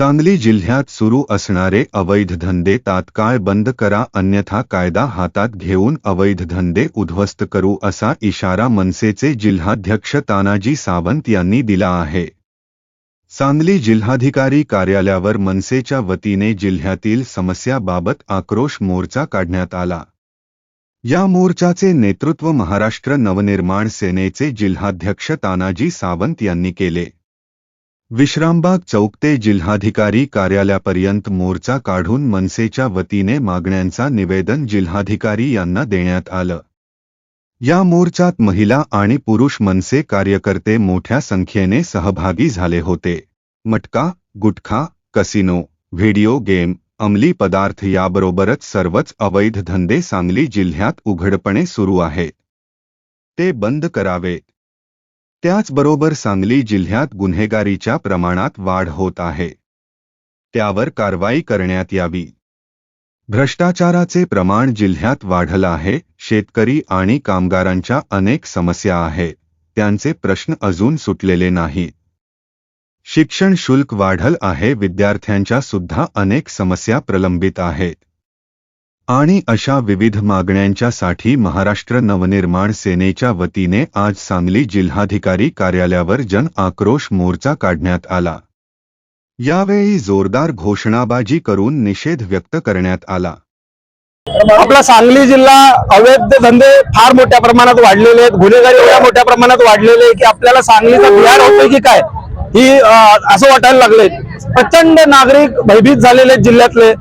सांगली जिल्ह्यात सुरू असणारे अवैध धंदे तात्काळ बंद करा अन्यथा कायदा हातात घेऊन अवैध धंदे उद्ध्वस्त करू असा इशारा मनसेचे जिल्हाध्यक्ष तानाजी सावंत यांनी दिला आहे. सांगली जिल्हाधिकारी कार्यालयावर मनसेच्या वतीने जिल्ह्यातील समस्याबाबत आक्रोश मोर्चा काढण्यात आला. या मोर्चाचे नेतृत्व महाराष्ट्र नवनिर्माण सेनेचे जिल्हाध्यक्ष तानाजी सावंत यांनी केले. विश्रामबाग चौक ते जिल्हाधिकारी कार्यालयापर्यंत मोर्चा काढून मनसेच्या वतीने मागण्यांचा निवेदन जिल्हाधिकारी यांना देण्यात आलं. या मोर्चात महिला आणि पुरुष मनसे कार्यकर्ते मोठ्या संख्येने सहभागी झाले होते. मटका गुटखा कसिनो व्हिडिओ गेम अंमली पदार्थ याबरोबरच सर्वच अवैध धंदे सांगली जिल्ह्यात उघडपणे सुरू आहेत ते बंद करावेत त्याचबरोबर सांगली जिल्ह्यात गुन्हेगारीच्या प्रमाणात वाढ होत आहे. त्यावर कारवाई करण्यात यावी. भ्रष्टाचाराचे प्रमाण जिल्ह्यात वाढलं आहे. शेतकरी आणि कामगारांच्या अनेक समस्या आहेत. त्यांचे प्रश्न अजून सुटलेले नाहीत शिक्षण शुल्क वाढल आहे. विद्यार्थ्यांच्या सुद्धा अनेक समस्या प्रलंबित आहेत. आणि अशा विविध मागण्यांच्यासाठी महाराष्ट्र नवनिर्माण सेनेच्या वतीने आज सांगली जिल्हाधिकारी कार्यालयावर जन आक्रोश मोर्चा काढण्यात आला. यावेळी जोरदार घोषणाबाजी करून निषेध व्यक्त करण्यात आला. आपला सांगली जिल्हा अवैध धंदे फार मोठ्या प्रमाणात वाढलेले आहेत गुन्हेगारी एवढ्या मोठ्या प्रमाणात वाढलेले आहे की आपल्याला सांगलीचा बिहार होतोय की काय? ही असं वाटायला लागले प्रचंड नागरिक भयभीत झालेले आहेत जिल्ह्यातले.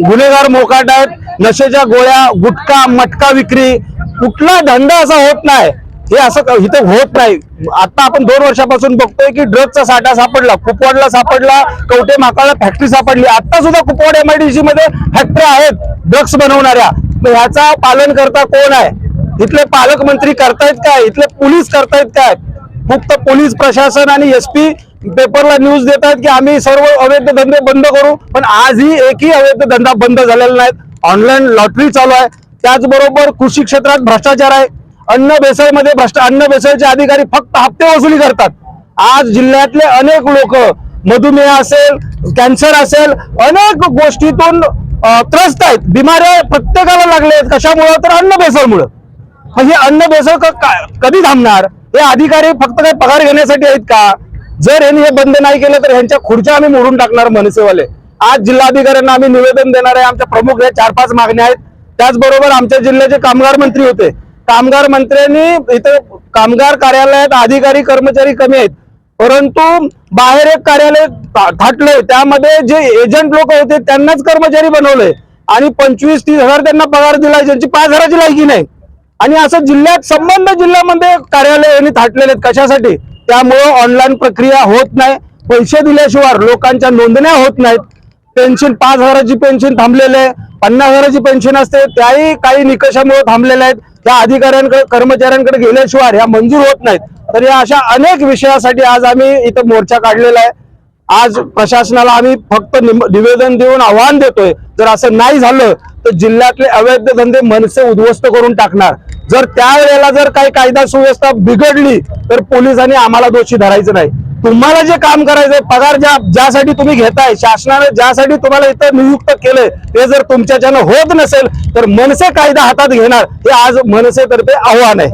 गुन्हेगार मोकाट आहेत नशेच्या गोळ्या गुटखा मटका विक्री कुठला धंदा असा होत नाही. हे असं इथं होत नाही. आता आपण दोन वर्षापासून बघतोय की ड्रगचा साठा सापडला कुपवाडला सापडला कवटे माकाळला फॅक्टरी सापडली. आता सुद्धा कुपवाड एमआयडीसी मध्ये फॅक्टरी आहेत ड्रग्स बनवणाऱ्या. ह्याचा पालन करता कोण आहे? इथले पालकमंत्री करतायत काय? इथले पोलीस करतायत काय? फक्त पोलीस प्रशासन आणि एस पी पेपरला न्यूज देत आहेत की आम्ही सर्व अवैध धंदे बंद करू पण आजही एकही अवैध धंदा बंद झालेला नाहीत ऑनलाईन लॉटरी चालू आहे. त्याचबरोबर कृषी क्षेत्रात भ्रष्टाचार आहे. अन्न भेसळमध्ये भ्रष्ट अन्न भेसळचे अधिकारी फक्त हप्ते वसुली करतात. आज जिल्ह्यातले अनेक लोक मधुमेह असेल कॅन्सर असेल अनेक गोष्टीतून त्रस्त आहेत. बिमाऱ्या प्रत्येकाला लागले आहेत. कशामुळं? तर अन्न भेसळमुळं. मग हे अन्न भेसळ क- कधी थांबणार? हे अधिकारी फक्त काही पगार घेण्यासाठी आहेत का? जर यांनी हे बंद नाही केलं तर ह्यांच्या खुर्च्या आम्ही मोडून टाकणार मनसेवाले. आज जिल्हाधिकाऱ्यांना आम्ही निवेदन देणार आहे. आमच्या प्रमुख या चार पाच मागण्या आहेत. त्याचबरोबर आमच्या जिल्ह्याचे कामगार मंत्री होते. कामगार मंत्र्यांनी इथे कामगार कार्यालयात अधिकारी कर्मचारी कमी आहेत. परंतु बाहेर एक कार्यालय थाटले थाटलंय. त्यामध्ये जे एजंट लोक होते त्यांनाच कर्मचारी बनवले आणि पंचवीस तीस हजार त्यांना पगार दिला ज्यांची पाच हजाराची लायकी नाही. आणि असं जिल्ह्यात संबंध जिल्ह्यामध्ये कार्यालय यांनी थाटलेले आहेत. कशासाठी? त्यामुळं ऑनलाईन प्रक्रिया होत नाही. पैसे दिल्याशिवाय लोकांच्या नोंदण्या होत नाहीत. पेन्शन पाच हजाराची पेन्शन थांबलेले आहे. पन्नास हजाराची पेन्शन असते. त्याही काही निकषामुळे थांबलेल्या आहेत. त्या अधिकाऱ्यांकडे कर्मचाऱ्यांकडे गेल्याशिवाय ह्या मंजूर होत नाहीत. तर या अशा अनेक विषयासाठी आज आम्ही इथं मोर्चा काढलेला आहे. आज प्रशासनाला आम्ही फक्त निवेदन देऊन आव्हान देतोय. जर असं नाही झालं तर जिल्ह्यातले अवैध धंदे मनसे उद्ध्वस्त करून टाकणार. जर त्यावेळेला जर काही कायदा सुव्यवस्था बिघडली तर पोलिसांनी आम्हाला दोषी धरायचं नाही. तुम्हाला जे काम करायचंय पगार ज्या ज्यासाठी तुम्ही घेताय शासनाने ज्यासाठी तुम्हाला इथं नियुक्त केलंय ते जर तुमच्याच्यानं होत नसेल तर मनसे कायदा हातात घेणार हे आज मनसेतर्फे आव्हान आहे.